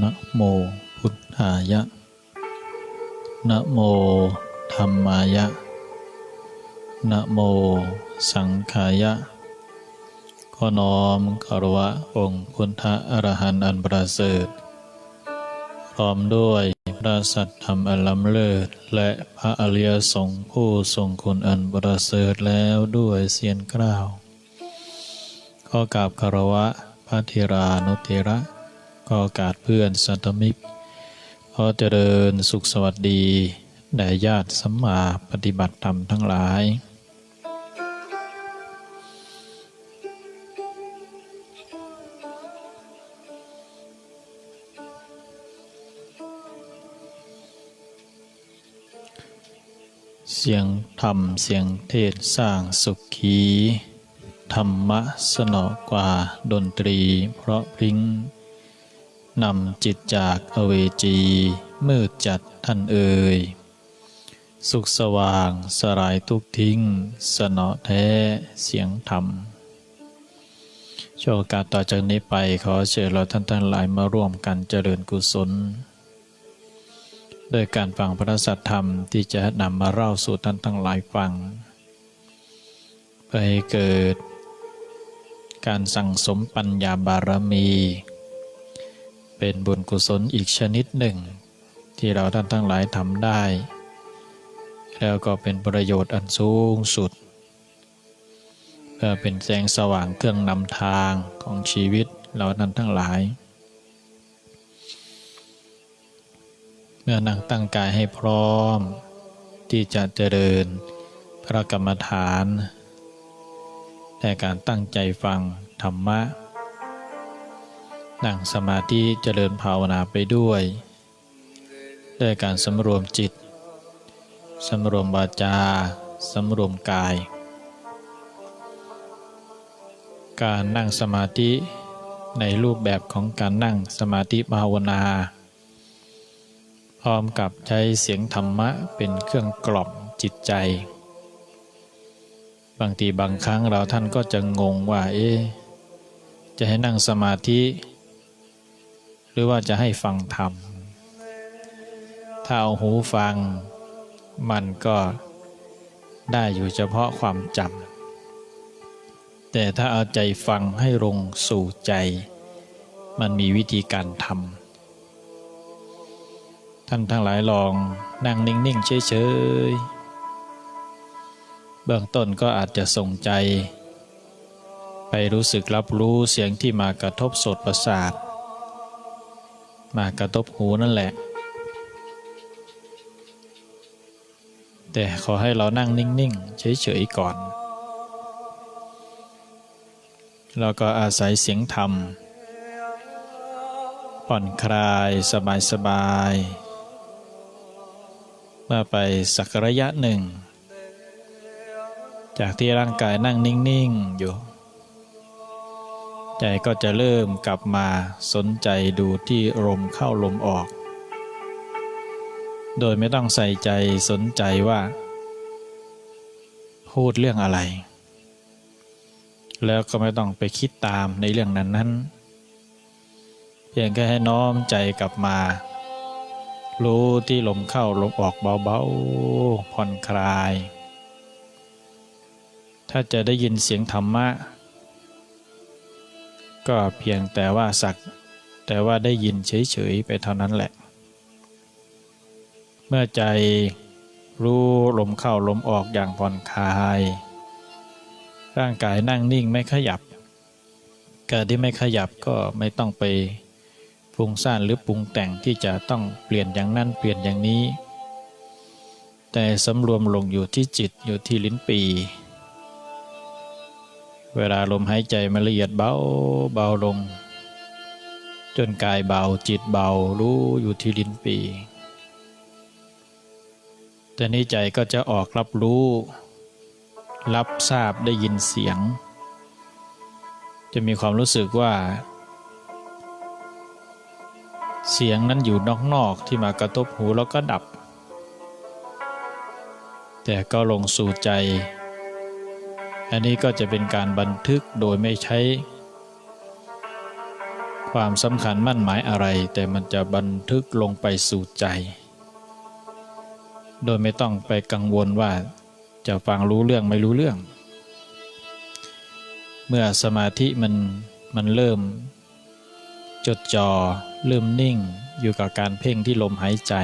นะโมพุทธายะ นะโมธรรมายะ นะโมสังขายะขอน้อมคารวะองค์พุทธอรหันต์อันประเสริฐ พร้อมด้วยพระสัตธรรมอันล้ำเลิศ และพระอริยสงฆ์ผู้ทรงคุณอันประเสริฐแล้วด้วยเสียงกล่าวขอกราบคารวะพระธิรานุเทระ ขอโอกาสเพื่อนสัตมิกขอเจริญสุขสวัสดีแด่ญาติสัมมาปฏิบัติธรรมทั้งหลาย เสียงธรรมเสียงเทศสร้างสุขีธรรมะสนอกว่าดนตรีเพราะพริ้ง นำจิตจากอเวจี มืดจัดท่านเอ่ย สุขสว่างสลายทุกทิ้ง สนอแท้เสียงธรรมโชวกาสต่อจากนี้ไปขอเชิญเราท่านทั้งหลายมาร่วมกันเจริญกุศลโดยการฟังพระสัทธรรมที่จะนำมาเล่าสู่ท่านทั้งหลายฟังเพื่อให้เกิดการสั่งสมปัญญาบารมี เป็นบุญกุศลอีกชนิดหนึ่ง ที่เราท่านทั้งหลายทำได้ แล้วก็เป็นประโยชน์อันสูงสุด เพื่อเป็นแสงสว่างเครื่องนำทางของชีวิตเราท่านทั้งหลาย เมื่อนั่งตั้งกายให้พร้อม ที่จะเจริญพระกรรมฐานแต่การตั้งใจฟังธรรมะ นั่งสมาธิเจริญภาวนาไปด้วย ด้วยการสำรวมจิตสำรวมวาจาสำรวมกาย การนั่งสมาธิในรูปแบบของการนั่งสมาธิภาวนา พร้อมกับใช้เสียงธรรมะเป็นเครื่องกล่อมจิตใจ บางทีบางครั้งเราท่านก็จะงงว่าเอ๊จะให้นั่งสมาธิ หรือว่าจะให้ฟังธรรม ถ้าเอาหูฟังมันก็ได้อยู่เฉพาะความจำ แต่ถ้าเอาใจฟังให้ลงสู่ใจ มันมีวิธีการทำ ท่านทั้งหลายลองนั่งนิ่งๆเฉยๆ เบื้องต้นก็อาจจะส่งใจ ไปรู้สึกรับรู้เสียงที่มากระทบโสตประสาท มากระทบหูนั่นแหละ แต่ขอให้เรานั่งนิ่ง ๆ เฉย ๆ ก่อนแล้วก็อาศัยเสียงธรรม ผ่อนคลายสบาย ๆ เมื่อไปสักระยะหนึ่ง จากที่ร่างกายนั่งนิ่ง ๆ อยู่ ใจก็จะเริ่มกลับมาสนใจดูที่ลมเข้าลมออก โดยไม่ต้องใส่ใจสนใจว่า พูดเรื่องอะไร แล้วก็ไม่ต้องไปคิดตามในเรื่องนั้นนั้นเพียงแค่ให้น้อมใจกลับมา รู้ที่ลมเข้าลมออกเบาๆผ่อนคลาย ถ้าจะได้ยินเสียงธรรมะ ก็เพียงแต่ว่าสัก แต่ว่าได้ยินเฉยๆไปเท่านั้นแหละ เมื่อใจรู้ลมเข้าลมออกอย่างผ่อนคลาย ร่างกายนั่งนิ่งไม่ขยับการที่ไม่ขยับก็ไม่ต้องไปฟุ้งซ่านหรือปรุงแต่งที่จะต้องเปลี่ยนอย่างนั้นเปลี่ยนอย่างนี้ แต่สำรวมลงอยู่ที่จิตอยู่ที่ลิ้นปี เวลาลมหายใจมันละเอียดเบาเบาลง จนกายเบาจิตเบารู้อยู่ที่ลิ้นปีแต่นี้ใจก็จะออกรับรู้ รับทราบได้ยินเสียง จะมีความรู้สึกว่า เสียงนั้นอยู่นอกๆที่มากระทบหูแล้วก็ดับ แต่ก็ลงสู่ใจ อันนี้ก็จะเป็นการบันทึกโดยไม่ใช้ ความสำคัญมั่นหมายอะไร แต่มันจะบันทึกลงไปสู่ใจ โดยไม่ต้องไปกังวลว่าจะฟังรู้เรื่องไม่รู้เรื่อง เมื่อสมาธิมันมันเริ่ม จดจ่อเริ่มนิ่งอยู่กับการเพ่งที่ลมหายใจ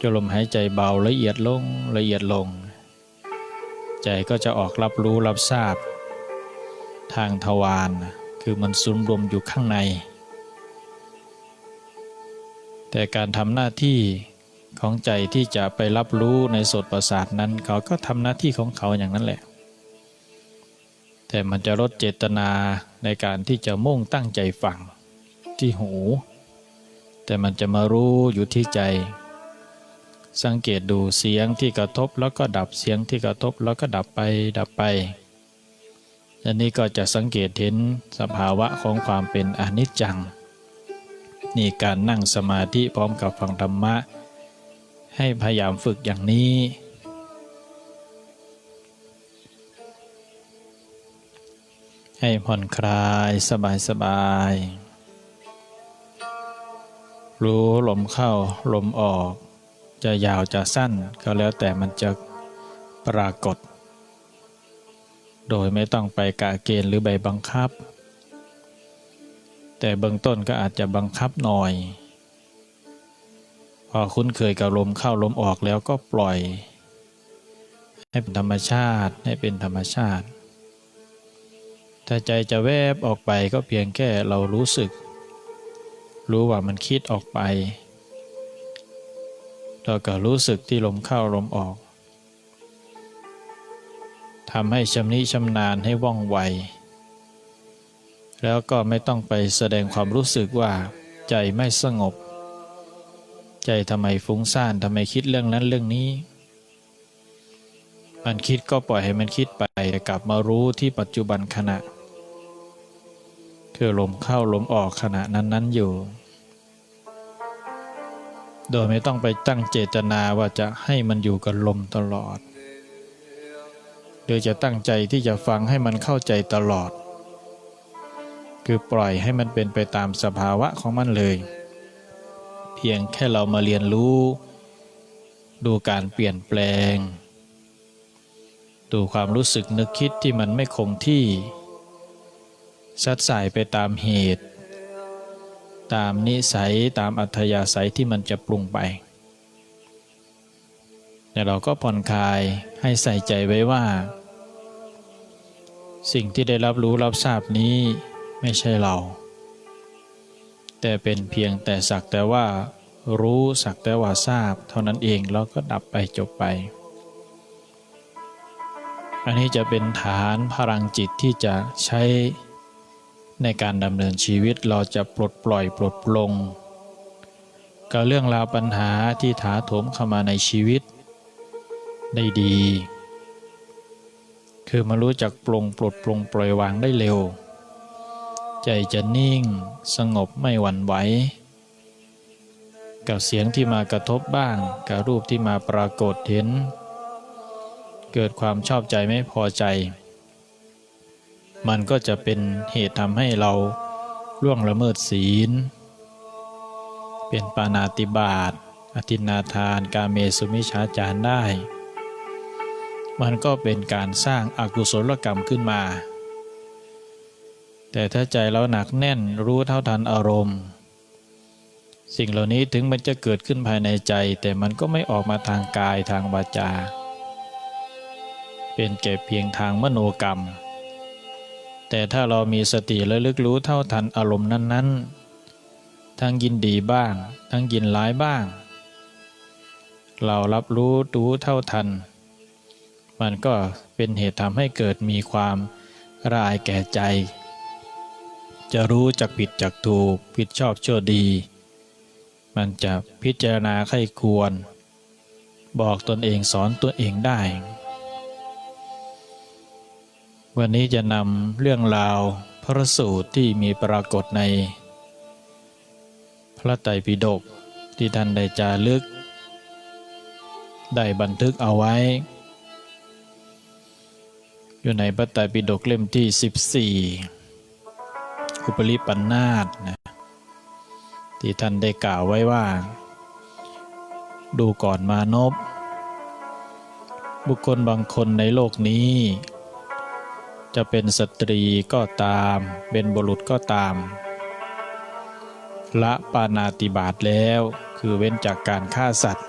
จนลมหายใจเบาละเอียดลงละเอียดลง ใจก็จะออกรับรู้รับทราบ ทางทวารคือมันซุนรวมอยู่ข้างใน แต่การทำหน้าที่ของใจที่จะไปรับรู้ในสตประสาทนั้น เขาก็ทำหน้าที่ของเขาอย่างนั้นแหละ แต่มันจะลดเจตนาในการที่จะมุ่งตั้งใจฟังที่หู แต่มันจะมารู้อยู่ที่ใจ สังเกตดูเสียงที่กระทบแล้วก็ดับเสียงที่กระทบแล้วก็ดับไปดับไป อันนี้ก็จะสังเกตเห็นสภาวะของความเป็นอนิจจัง นี่การนั่งสมาธิพร้อมกับฟังธรรมะ ให้พยายามฝึกอย่างนี้ ให้ผ่อนคลายสบายสบายรู้ลมเข้าลมออก จะยาวจะสั้นก็แล้วแต่มันจะปรากฏ โดยไม่ต้องไปกะเกณฑ์หรือใบบังคับ แต่เบื้องต้นก็อาจจะบังคับหน่อย พอคุ้นเคยกับลมเข้าลมออกแล้วก็ปล่อย ให้เป็นธรรมชาติให้เป็นธรรมชาติ ถ้าใจจะแวบออกไปก็เพียงแค่เรารู้สึก รู้ว่ามันคิดออกไป เราก็รู้สึกที่ลมเข้าลมออกทำให้ชำนิชำนาญให้ว่องไว แล้วก็ไม่ต้องไปแสดงความรู้สึกว่า ใจไม่สงบ ใจทำไมฟุ้งซ่านทำไมคิดเรื่องนั้นเรื่องนี้ มันคิดก็ปล่อยให้มันคิดไปกลับมารู้ที่ปัจจุบันขณะ คือลมเข้าลมออกขณะนั้น ๆ อยู่ โดยไม่ต้องไปตั้งเจตนาว่าจะให้มันอยู่กับลมตลอด โดยจะตั้งใจที่จะฟังให้มันเข้าใจตลอด คือปล่อยให้มันเป็นไปตามสภาวะของมันเลย เพียงแค่เรามาเรียนรู้ ดูการเปลี่ยนแปลง ดูความรู้สึกนึกคิดที่มันไม่คงที่ ซัดสายไปตามเหตุ ตามนิสัยตามอัธยาศัยที่มันจะปรุงไปแต่เราก็ผ่อนคลายให้ใส่ใจไว้ว่า สิ่งที่ได้รับรู้รับทราบนี้ไม่ใช่เรา แต่เป็นเพียงแต่สักแต่ว่า รู้สักแต่ว่าทราบ เท่านั้นเองแล้วก็ดับไปจบไป อันนี้จะเป็นฐานพลังจิตที่จะใช้ ในการดำเนินชีวิตเราจะปลดปล่อยปลดปลง กับเรื่องราวปัญหาที่ถาโถมเข้ามาในชีวิต ได้ดี คือมารู้จักปลงปลดปลงปล่อยวางได้เร็ว ใจจะนิ่งสงบไม่หวั่นไหวกับเสียงที่มากระทบบ้าง กับรูปที่มาปรากฏเห็น เกิดความชอบใจไม่พอใจ มันก็จะเป็นเหตุทำให้เราล่วงละเมิดศีล เป็นปานาติบาตอธินาทาน กาเมสุมิชาจารได้ มันก็เป็นการสร้างอากุศลกรรมขึ้นมา แต่ถ้าใจเราหนักแน่นรู้เท่าทันอารมณ์ สิ่งเหล่านี้ถึงมันจะเกิดขึ้นภายในใจ แต่มันก็ไม่ออกมาทางกายทางวาจา เป็นแก่เพียงทางมโนกรรม แต่ถ้าเรามีสติและลึกรู้เท่าทันอารมณ์นั้น ๆ ทั้งยินดีบ้าง ทั้งยินร้ายบ้าง เรารับรู้รู้เท่าทัน มันก็เป็นเหตุทำให้เกิดมีความรายแก่ใจ จะรู้จักผิดจักถูกผิดชอบชั่วดี มันจะพิจารณาไข้ควร บอกตนเองสอนตัวเองได้ วันนี้จะนำเรื่องราวพระสูตรที่มีปรากฏใน พระไตรปิฎกที่ท่านได้จารึก ได้บันทึกเอาไว้ อยู่ในพระไตรปิฎกเล่มที่ 14 อุปริปันธาตนะที่ท่านได้กล่าวไว้ว่า ดูก่อนมานพบุคคลบางคนในโลกนี้ จะเป็นสตรีก็ตาม เป็นบุรุษก็ตาม ละปานาติบาตแล้วคือเว้นจากการฆ่าสัตว์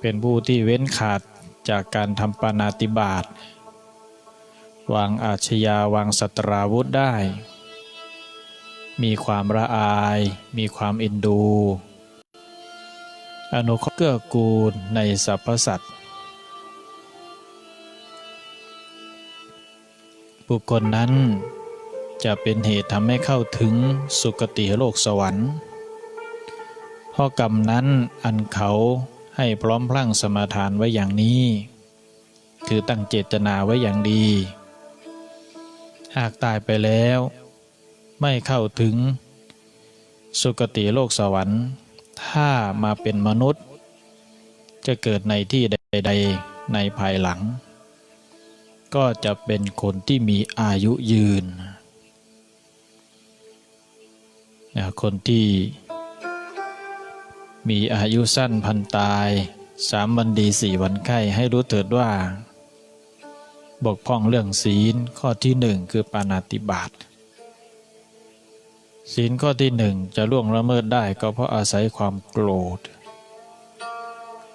เป็นผู้ที่เว้นขาดจากการทำปานาติบาตวางอาชญาวางสัตราวุธได้ มีความละอาย มีความเอ็นดู อนุเคราะห์เกื้อกูลในสรรพสัตว์ บุคคลนั้น จะเป็นเหตุทำให้เข้าถึงสุคติโลกสวรรค์เพราะกรรมนั้นอันเขาให้พร้อมพลั่งสมาทานไว้อย่างนี้ คือตั้งเจตนาไว้อย่างดี หากตายไปแล้ว ไม่เข้าถึง สุคติโลกสวรรค์ ถ้ามาเป็นมนุษย์ จะเกิดในที่ใด ๆ ในภายหลัง ก็จะเป็นคนที่มีอายุยืนนะคนที่มีอายุสั้นพันตายสามวันดีสี่วันไข้ให้รู้เถิดว่า บกพร่องเรื่องศีลข้อที่หนึ่งคือปานาติบาตศีลข้อที่หนึ่งจะล่วงละเมิดได้ก็เพราะอาศัยความโกรธ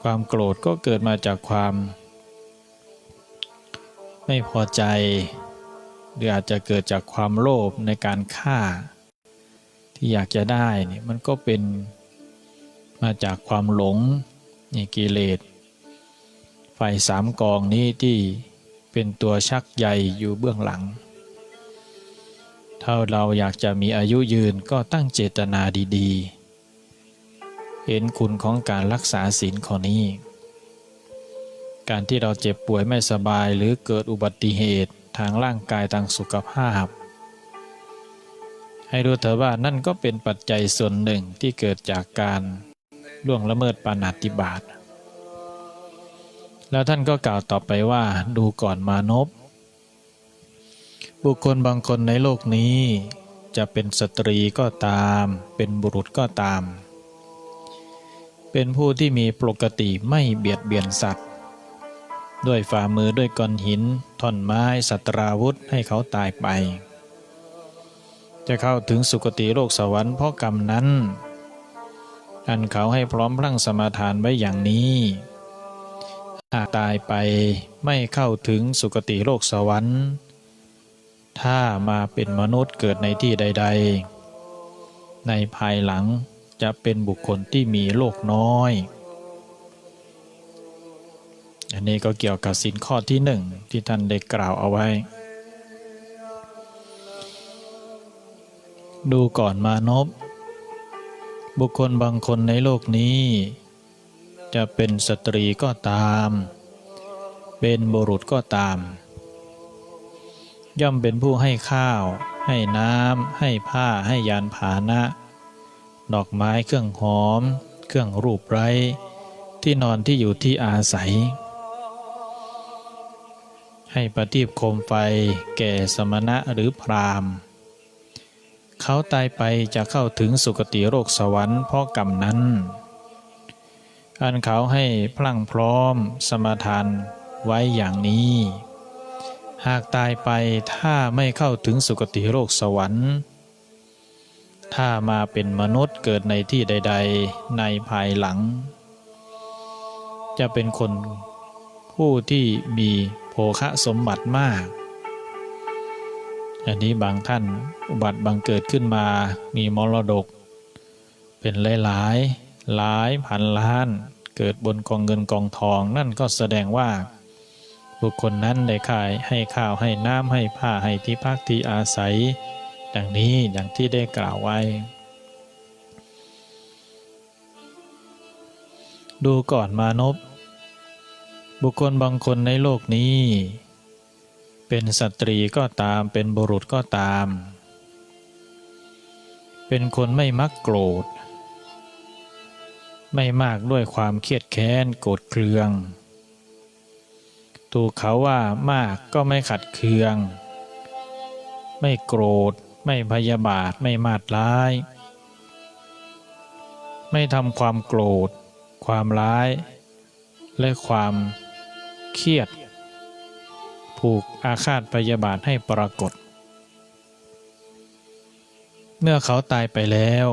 ความโกรธก็เกิดมาจากความ ไม่พอใจ หรืออาจจะเกิดจากความโลภในการฆ่า ที่อยากจะได้นี่มันก็เป็นมาจากความหลงนี่กิเลสไฟสามกองนี้ที่เป็นตัวชักใยอยู่เบื้องหลัง ถ้าเราอยากจะมีอายุยืนก็ตั้งเจตนาดีๆ เห็นคุณของการรักษาศีลข้อนี้ การที่เราเจ็บป่วยไม่สบายหรือเกิดอุบัติเหตุทางร่างกายทางสุขภาพ ให้รู้เถอะว่านั่นก็เป็นปัจจัยส่วนหนึ่งที่เกิดจากการล่วงละเมิดปานาติบาตแล้วท่านก็กล่าวต่อไปว่าดูก่อนมานพบุคคลบางคนในโลกนี้จะเป็นสตรีก็ตาม เป็นบุรุษก็ตาม เป็นผู้ที่มีปกติไม่เบียดเบียนสัตว์ ด้วยฝ่ามือด้วยก้อนหินท่อนไม้สัตราวุธให้เขาตายไป จะเข้าถึงสุคติโลกสวรรค์เพราะกรรมนั้น อันเขาให้พร้อมพลั่งสมาทานไว้อย่างนี้หากตายไปไม่เข้าถึงสุคติโลกสวรรค์ ถ้ามาเป็นมนุษย์เกิดในที่ใด ๆ ในภายหลังจะเป็นบุคคลที่มีโลกน้อย อันนี้ก็เกี่ยวกับสินข้อที่หนึ่งที่ท่านได้กล่าวเอาไว้ ดูก่อนมานพบุคคลบางคนในโลกนี้ จะเป็นสตรีก็ตาม เป็นบุรุษก็ตาม ย่อมเป็นผู้ให้ข้าว ให้น้ำ ให้ผ้าให้ยานผานะ ดอกไม้เครื่องหอม เครื่องรูปไร้ ที่นอนที่อยู่ที่อาศัย ให้ประทีปโคมไฟแก่สมณะหรือพรามเขาตายไปจะเข้าถึงสุคติโลกสวรรค์เพราะกรรมนั้น อันเขาให้พลั่งพร้อมสมาทานไว้อย่างนี้ หากตายไปถ้าไม่เข้าถึงสุคติโลกสวรรค์ ถ้ามาเป็นมนุษย์เกิดในที่ใด ๆ ในภายหลัง จะเป็นคน ผู้ที่มีโภคะสมบัติมาก อันนี้บางท่านอุบัติบังเกิดขึ้นมามีมรดก เป็นหลายๆหลายพันล้านเกิดบนกองเงินกองทองนั่นก็แสดงว่า บุคคลนั้นได้ขายให้ข้าวให้น้ำให้ผ้าให้ที่พักที่อาศัย ดังนี้อย่างที่ได้กล่าวไว้ ดูก่อนมานพ บุคคลบางคนในโลกนี้ เป็นสตรีก็ตามเป็นบุรุษก็ตาม เป็นคนไม่มักโกรธ ไม่มากด้วยความเครียดแค้นโกรธเคือง ถูกเขาว่ามากก็ไม่ขัดเคือง ไม่โกรธ ไม่พยาบาทไม่มาดร้าย ไม่ทำความโกรธ ความร้ายและความ เครียด ผูกอาฆาตพยาบาทให้ปรากฏ เมื่อเขาตายไปแล้ว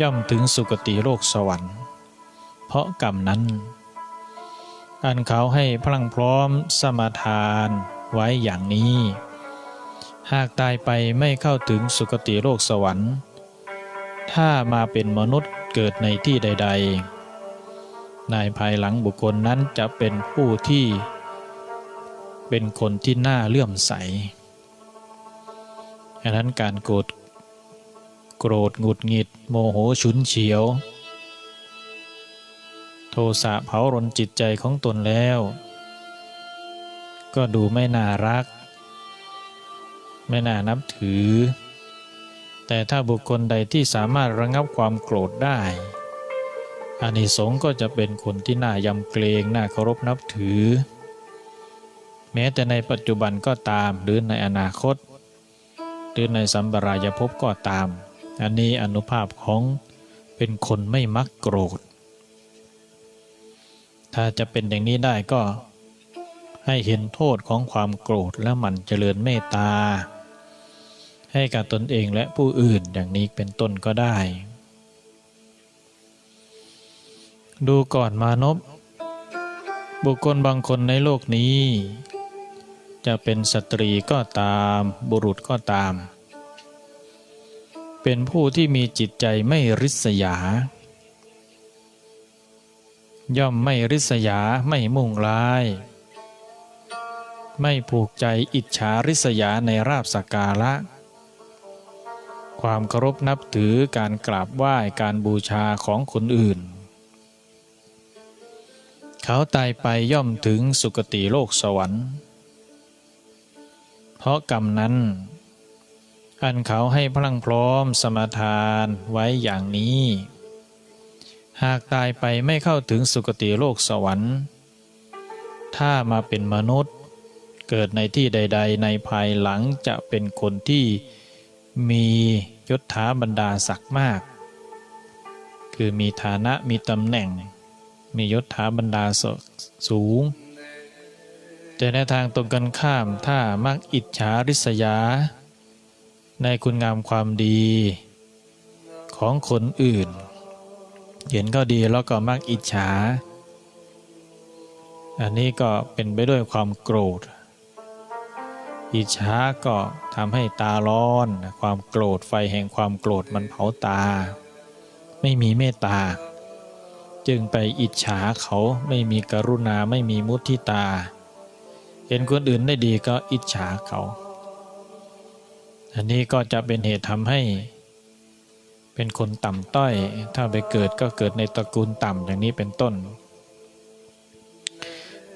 ย่อมถึงสุคติโลกสวรรค์ เพราะกรรมนั้นอันเขาให้พลังพร้อมสมาทานไว้อย่างนี้ หากตายไปไม่เข้าถึงสุคติโลกสวรรค์ ถ้ามาเป็นมนุษย์เกิดในที่ใด ๆ ในภายหลังบุคคลนั้นจะเป็นผู้ที่ เป็นคนที่น่าเลื่อมใสดังนั้นการโกรธโกรธหงุดหงิด โมโหฉุนเฉียว โทสะเผารนจิตใจของตนแล้ว ก็ดูไม่น่ารัก ไม่น่านับถือ แต่ถ้าบุคคลใดที่สามารถระงับความโกรธได้ อานิสงส์ก็จะเป็นคนที่น่ายำเกรงน่าเคารพนับถือ แม้แต่ในปัจจุบันก็ตามหรือในอนาคต หรือในสัมปรายภพก็ตาม อันนี้อนุภาพของเป็นคนไม่มักโกรธ ถ้าจะเป็นอย่างนี้ได้ก็ให้เห็นโทษของความโกรธและหมั่นเจริญเมตตาให้กับตนเองและผู้อื่นอย่างนี้เป็นต้นก็ได้ ดูก่อนมานพบุคคลบางคนในโลกนี้ จะเป็นสตรีก็ตาม บุรุษก็ตาม เป็นผู้ที่มีจิตใจไม่ริษยา ย่อมไม่ริษยาไม่มุ่งร้าย ไม่ผูกใจอิจฉาริษยาในราบสการะความเคารพนับถือการกราบไหว้การบูชาของคนอื่น เขาตายไปย่อมถึงสุคติโลกสวรรค์ เพราะกรรมนั้น อันเขาให้พลังพร้อมสมทานไว้อย่างนี้ หากตายไปไม่เข้าถึงสุคติโลกสวรรค์ ถ้ามาเป็นมนุษย์เกิดในที่ใด ๆ ในภายหลังจะเป็นคนที่มียศถาบรรดาศักดิ์มาก คือมีฐานะมีตำแหน่ง มียศถาบรรดาศักดิ์สูง แต่ในทางตรงกันข้ามถ้ามักอิจฉาริษยา ในคุณงามความดีของคนอื่น เห็นก็ดีแล้วก็มักอิจฉา อันนี้ก็เป็นไปด้วยความโกรธ อิจฉาก็ทำให้ตาร้อน ความโกรธไฟแห่งความโกรธมันเผาตา ไม่มีเมตตา จึงไปอิจฉาเขาไม่มีกรุณาไม่มีมุทิตา เห็นคนอื่นได้ดีก็อิจฉาเขา อันนี้ก็จะเป็นเหตุทำให้ เป็นคนต่ำต้อย ถ้าไปเกิดก็เกิดในตระกูลต่ำอย่างนี้เป็นต้น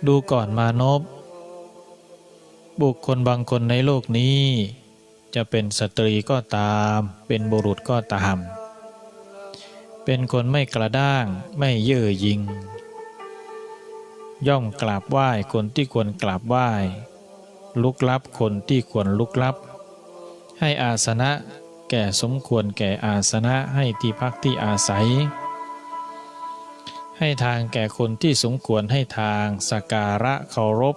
ดูก่อนมานพบุคคลบางคนในโลกนี้ จะเป็นสตรีก็ตาม เป็นบุรุษก็ตาม เป็นคนไม่กระด้างไม่เย่อหยิงย่อมกราบไหว้คนที่ควรกราบไหว้ ลุกลับคนที่ควรลุกลับ ให้อาสนะแก่สมควรแก่อาสนะให้ที่พักที่อาศัย ให้ทางแก่คนที่สมควรให้ทางสกการะเคารพ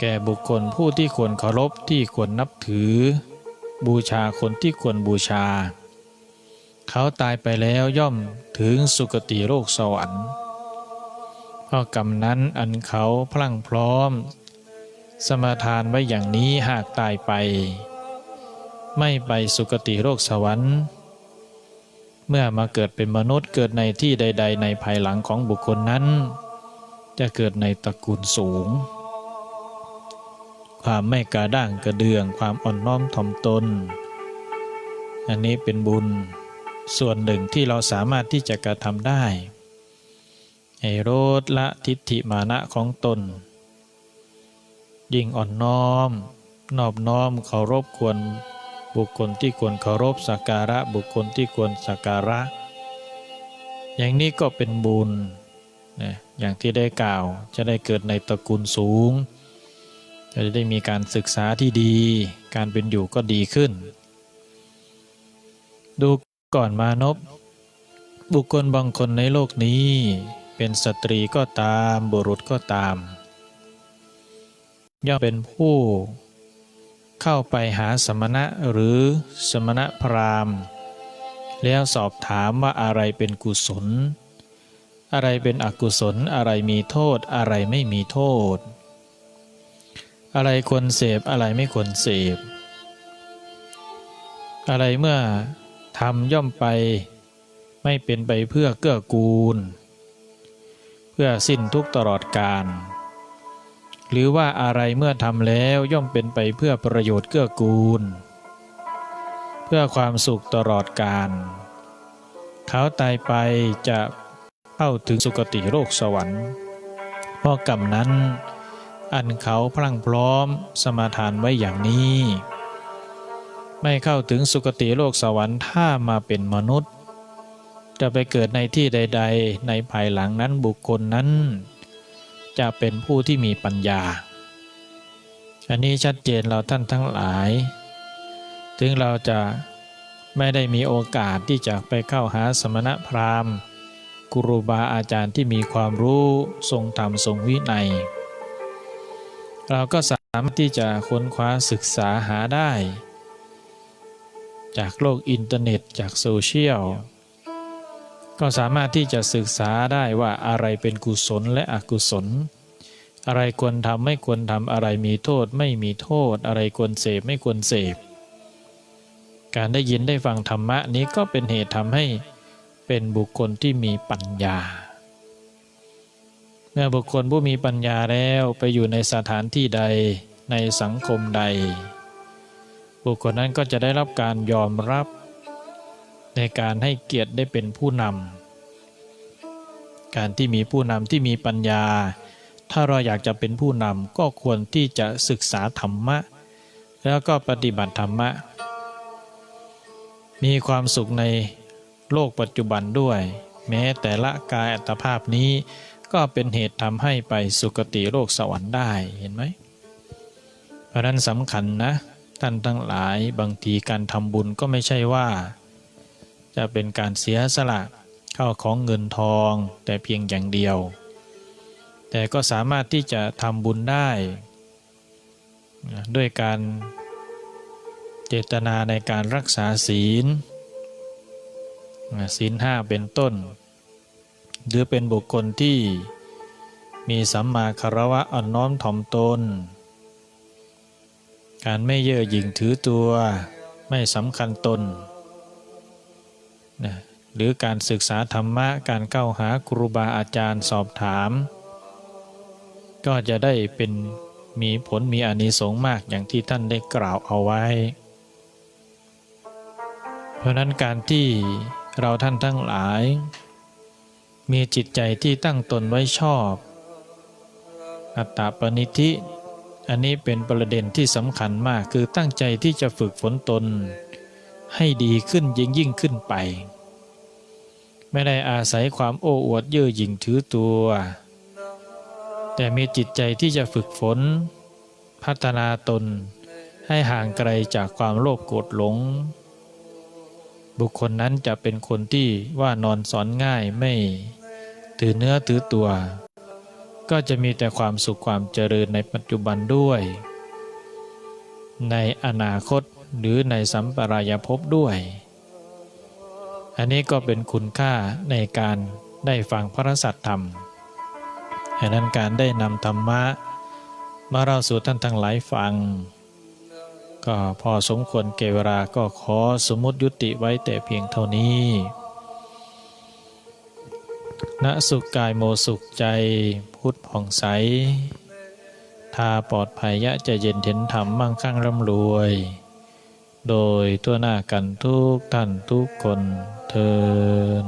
แก่บุคคลผู้ที่ควรเคารพที่ควรนับถือ บูชาคนที่ควรบูชา เขาตายไปแล้วย่อมถึงสุคติโลกสวรรค์เพราะกรรมนั้นอันเขาพลั่งพร้อม สมาทานไว้อย่างนี้หากตายไป ไม่ไปสุคติโลกสวรรค์ เมื่อมาเกิดเป็นมนุษย์เกิดในที่ใด ๆ ในภายหลังของบุคคลนั้น จะเกิดในตระกูลสูง ความไม่กระด้างกระเดืองความอ่อนน้อมถ่อมตนอันนี้เป็นบุญ ส่วนหนึ่งที่เราสามารถที่จะกระทำได้ให้ลดละทิฏฐิมานะของตน ยิ่งอ่อนน้อม นอบน้อมเคารพควรบุคคลที่ควรเคารพสักการะบุคคลที่ควรสักการะ อย่างนี้ก็เป็นบุญนะอย่างที่ได้กล่าวจะได้เกิดในตระกูลสูง จะได้มีการศึกษาที่ดี การเป็นอยู่ก็ดีขึ้น ดู ก่อนมานพบุคคลบางคนในโลกนี้ เป็นสตรีก็ตามบุรุษก็ตาม ย่อมเป็นผู้ เข้าไปหาสมณะหรือสมณะพราหมณ์ แล้วสอบถามว่าอะไรเป็นกุศล อะไรเป็นอกุศลอะไรมีโทษอะไรไม่มีโทษ อะไรควรเสพอะไรไม่ควรเสพอะไรเมื่อ ทำย่อมไป ไม่เป็นไปเพื่อเกื้อกูล เพื่อสิ้นทุกตลอดกาลหรือว่าอะไรเมื่อทำแล้วย่อมเป็นไปเพื่อประโยชน์เกื้อกูล เพื่อความสุขตลอดกาลเขาตายไปจะเข้าถึงสุคติโลกสวรรค์เพราะกรรมนั้น อันเขาพลังพร้อมสมาทานไว้อย่างนี้ ไม่เข้าถึงสุคติโลกสวรรค์ถ้ามาเป็นมนุษย์ จะไปเกิดในที่ใด ๆ ในภายหลังนั้นบุคคลนั้น จะเป็นผู้ที่มีปัญญา อันนี้ชัดเจนเราท่านทั้งหลาย ถึงเราจะไม่ได้มีโอกาสที่จะไปเข้าหาสมณพราหมณ์ครูบาอาจารย์ที่มีความรู้ทรงธรรมทรงวินัย เราก็สามารถที่จะค้นคว้าศึกษาหาได้ จากโลกอินเทอร์เน็ตจากโซเชียล ก็สามารถที่จะศึกษาได้ว่าอะไรเป็นกุศลและอกุศล อะไรควรทำไม่ควรทำอะไรมีโทษไม่มีโทษ อะไรควรเสพไม่ควรเสพ การได้ยินได้ฟังธรรมะนี้ก็เป็นเหตุทำให้เป็นบุคคลที่มีปัญญา เมื่อบุคคลผู้มีปัญญาแล้วไปอยู่ในสถานที่ใดในสังคมใด บุคคลนั้นก็จะได้รับการยอมรับในการให้เกียรติได้เป็นผู้นำ การที่มีผู้นำที่มีปัญญา ถ้าเราอยากจะเป็นผู้นำก็ควรที่จะศึกษาธรรมะ แล้วก็ปฏิบัติธรรมะ มีความสุขในโลกปัจจุบันด้วย แม้แต่ละกายอัตภาพนี้ก็เป็นเหตุทำให้ไปสุคติโลกสวรรค์ได้เห็นไหมเพราะนั้นสำคัญนะ ท่านทั้งหลายบางทีการทำบุญก็ไม่ใช่ว่า จะเป็นการเสียสละเข้าของเงินทองแต่เพียงอย่างเดียว แต่ก็สามารถที่จะทำบุญได้ ด้วยการเจตนาในการรักษาศีลศีลห้าเป็นต้น หรือเป็นบุคคลที่มีสัมมาคารวะอ่อนน้อมถ่อมตน การไม่เย่อหยิ่งถือตัวไม่สำคัญตนนะหรือการศึกษาธรรมะการเข้าหาครูบาอาจารย์สอบถาม ก็จะได้เป็นมีผลมีอานิสงส์มากอย่างที่ท่านได้กล่าวเอาไว้ เพราะนั้นการที่เราท่านทั้งหลาย มีจิตใจที่ตั้งตนไว้ชอบ อัตตาปณิธิ อันนี้เป็นประเด็นที่สำคัญมากคือตั้งใจที่จะฝึกฝนตน ให้ดีขึ้นยิ่งยิ่งขึ้นไป ไม่ได้อาศัยความโอ้อวดเย่อหยิ่งถือตัว แต่มีจิตใจที่จะฝึกฝน พัฒนาตน ให้ห่างไกลจากความโลภโกรธหลง บุคคลนั้นจะเป็นคนที่ว่านอนสอนง่ายไม่ถือเนื้อถือตัว ก็จะมีแต่ความสุขความเจริญในปัจจุบันด้วย ในอนาคตหรือในสัมปรายภพด้วย อันนี้ก็เป็นคุณค่าในการได้ฟังพระสัทธรรมดังนั้นการได้นำธรรมะ มาเราสู่ท่านทั้งหลายฟัง ก็พอสมควรเกเวลาก็ขอสมมติยุติไว้แต่เพียงเท่านี้ ณสุขกายโมสุขใจพุทธผ่องใส ทาปลอดภัยยะจะเย็นเห็นธรรมมั่งคั่งร่ำรวย โดยตัวหน้ากันทุกท่านทุกคนเทิน